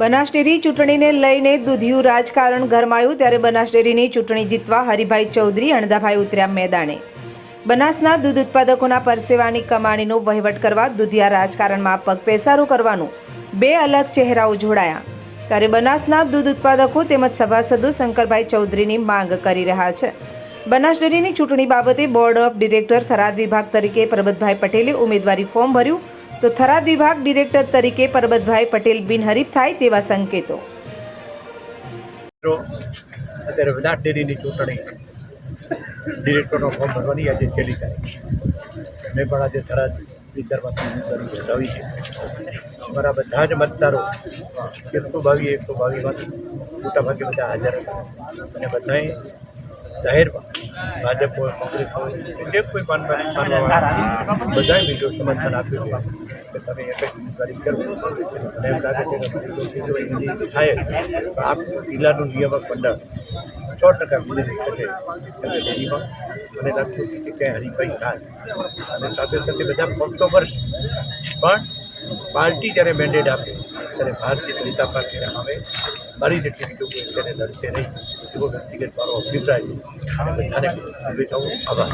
Banas dairy ચૂંટણીને લઈને દૂધિયું રાજકારણ ગરમાયું ત્યારે બનાસ ડેરીની ચૂંટણી જીતવા હરિભાઈ ચૌધરી અણદાભાઈ ઉતર્યા મેદાને. બનાસના દૂધ ઉત્પાદકોના પરસેવાની કમાણીનો વહીવટ કરવા દૂધિયા રાજકારણમાં પગપેસારો કરવાનું બે અલગ ચહેરાઓ જોડાયા. ત્યારે બનાસના દૂધ ઉત્પાદકો તેમજ સભાસદો શંકરભાઈ ચૌધરીની માંગ કરી રહ્યા છે. બનાસ ડેરીની ચૂંટણી બાબતે બોર્ડ ઓફ ડિરેક્ટર થરાદ વિભાગ તરીકે પરબતભાઈ પટેલે ઉમેદવારી ફોર્મ ભર્યું. તો થરાદ વિભાગ ડિરેક્ટર તરીકે પરબતભાઈ પટેલ બિનહરીફ થાય તેવા સંકેતો. અત્યારે વિરાટ ડેરીની ચૂંટણી ડિરેક્ટરનો ફોર્મ ભરવાની આજે છેલ્લી તારીખ મેં પણ આજે થરાદ ઉમેદવારી નોંધાવી છે. અમારા બધા જ મતદારો એકસો બાવીસ, એકસો બાવીસમાંથી મોટાભાગે બધા હાજર અને બધાએ જાહેરમાં ભાજપ હોય કોંગ્રેસ હોય જે કોઈ માનવા બધાએ બીજો સમર્થન આપ્યું છે. તમે છે. થાય તો આખું જિલ્લાનું નિયામક મંડળ સો ટકા મને શકે એટલે ડેરીમાં મને લાગતું હતું કે ક્યાંય હરીફાઈ થાય અને સાથે સાથે બધા પક્ષો ભરશે પણ પાર્ટી જ્યારે મેન્ડેટ આપે ત્યારે ભારતીય જનતા પાર્ટીને હવે મારી જેટલી બીજું કોઈ લડશે નહીં એવો વ્યક્તિગત મારો અભિપ્રાય છે અને બધાને આભાર